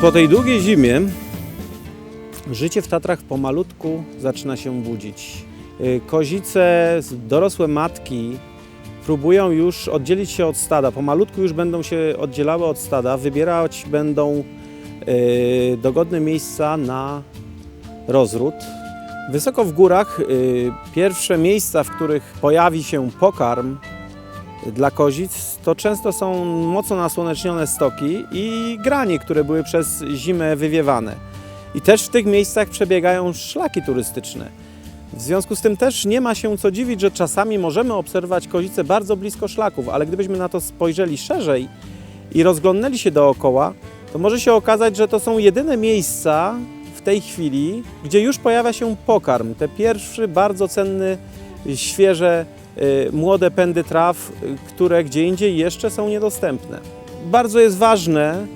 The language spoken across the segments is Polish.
Po tej długiej zimie życie w Tatrach pomalutku zaczyna się budzić. Y, Kozice, dorosłe matki próbują już oddzielić się od stada. Pomalutku już będą się oddzielały od stada, wybierać będą y, dogodne miejsca na rozród. Wysoko w górach y, pierwsze miejsca, w których pojawi się pokarm dla kozic, to często są mocno nasłonecznione stoki i granie, które były przez zimę wywiewane. I też w tych miejscach przebiegają szlaki turystyczne. W związku z tym też nie ma się co dziwić, że czasami możemy obserwować kozice bardzo blisko szlaków, ale gdybyśmy na to spojrzeli szerzej i rozglądnęli się dookoła, to może się okazać, że to są jedyne miejsca w tej chwili, gdzie już pojawia się pokarm. Te pierwszy, bardzo cenny, świeże, młode pędy traw, y, które gdzie indziej jeszcze są niedostępne. Bardzo jest ważne,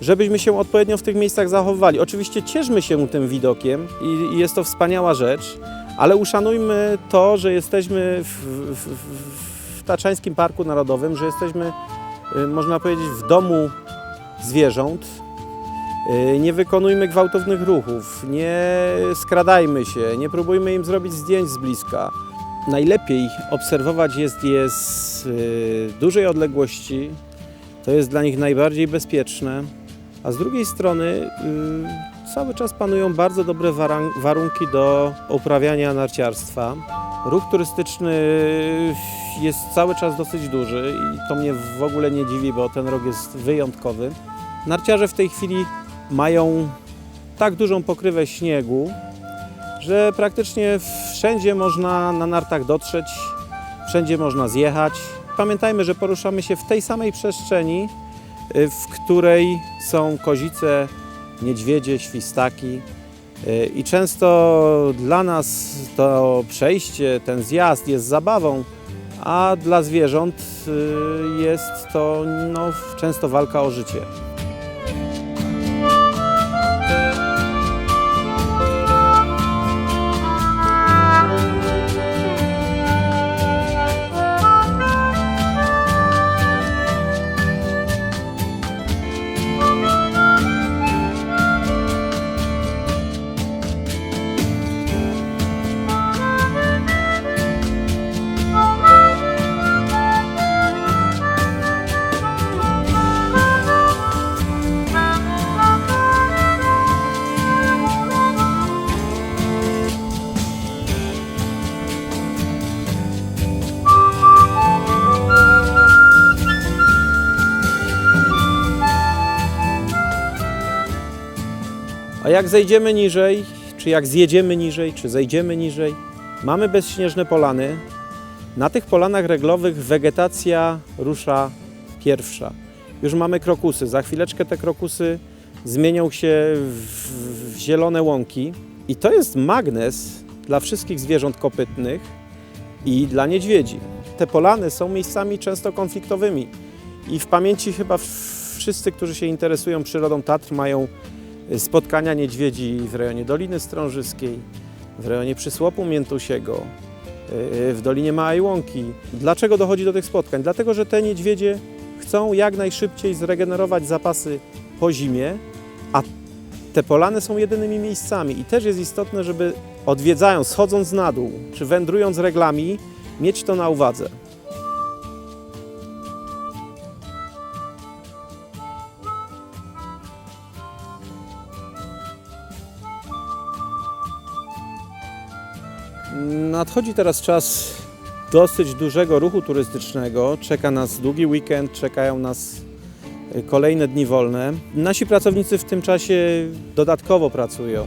żebyśmy się odpowiednio w tych miejscach zachowywali. Oczywiście cieszmy się tym widokiem i, jest to wspaniała rzecz, ale uszanujmy to, że jesteśmy w, w, w, Taczańskim Parku Narodowym, że jesteśmy, y, można powiedzieć, w domu zwierząt. Y, Nie wykonujmy gwałtownych ruchów, nie skradajmy się, nie próbujmy im zrobić zdjęć z bliska. Najlepiej obserwować jest je z y, dużej odległości, to jest dla nich najbardziej bezpieczne, a z drugiej strony y, cały czas panują bardzo dobre warunki do uprawiania narciarstwa. Ruch turystyczny jest cały czas dosyć duży i to mnie w ogóle nie dziwi, bo ten rok jest wyjątkowy. Narciarze w tej chwili mają tak dużą pokrywę śniegu, że praktycznie wszędzie można na nartach dotrzeć, wszędzie można zjechać. Pamiętajmy, że poruszamy się w tej samej przestrzeni, y, w której są kozice, niedźwiedzie, świstaki. Y, I często dla nas to przejście, ten zjazd jest zabawą, a dla zwierząt y, jest to no, często walka o życie. A jak zejdziemy niżej, czy jak zjedziemy niżej, czy zejdziemy niżej, mamy bezśnieżne polany. Na tych polanach reglowych wegetacja rusza pierwsza. Już mamy krokusy. Za chwileczkę te krokusy zmienią się w, w zielone łąki. I to jest magnes dla wszystkich zwierząt kopytnych i dla niedźwiedzi. Te polany są miejscami często konfliktowymi. I w pamięci chyba wszyscy, którzy się interesują przyrodą Tatr, mają spotkania niedźwiedzi w rejonie Doliny Strążyskiej, w rejonie Przysłopu Miętusiego, yy, w Dolinie Małej Łąki. Dlaczego dochodzi do tych spotkań? Dlatego, że te niedźwiedzie chcą jak najszybciej zregenerować zapasy po zimie, a te polany są jedynymi miejscami i też jest istotne, żeby odwiedzając, schodząc na dół, czy wędrując reglami, mieć to na uwadze. Nadchodzi teraz czas dosyć dużego ruchu turystycznego. Czeka nas długi weekend, czekają nas y, kolejne dni wolne. Nasi pracownicy w tym czasie dodatkowo pracują.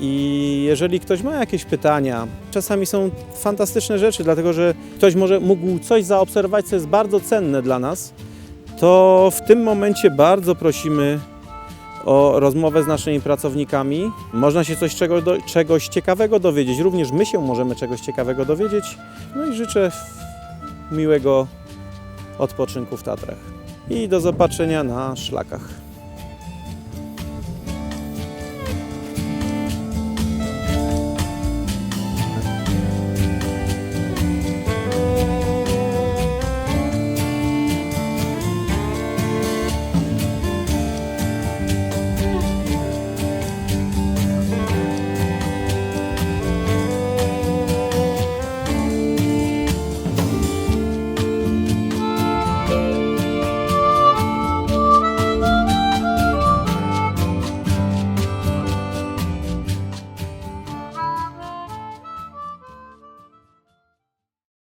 I jeżeli ktoś ma jakieś pytania, czasami są fantastyczne rzeczy, dlatego że ktoś może mógł coś zaobserwować, co jest bardzo cenne dla nas, to w tym momencie bardzo prosimy o rozmowę z naszymi pracownikami. Można się coś czego, do, czegoś ciekawego dowiedzieć. Również my się możemy czegoś ciekawego dowiedzieć. No i życzę miłego odpoczynku w Tatrach. I do zobaczenia na szlakach.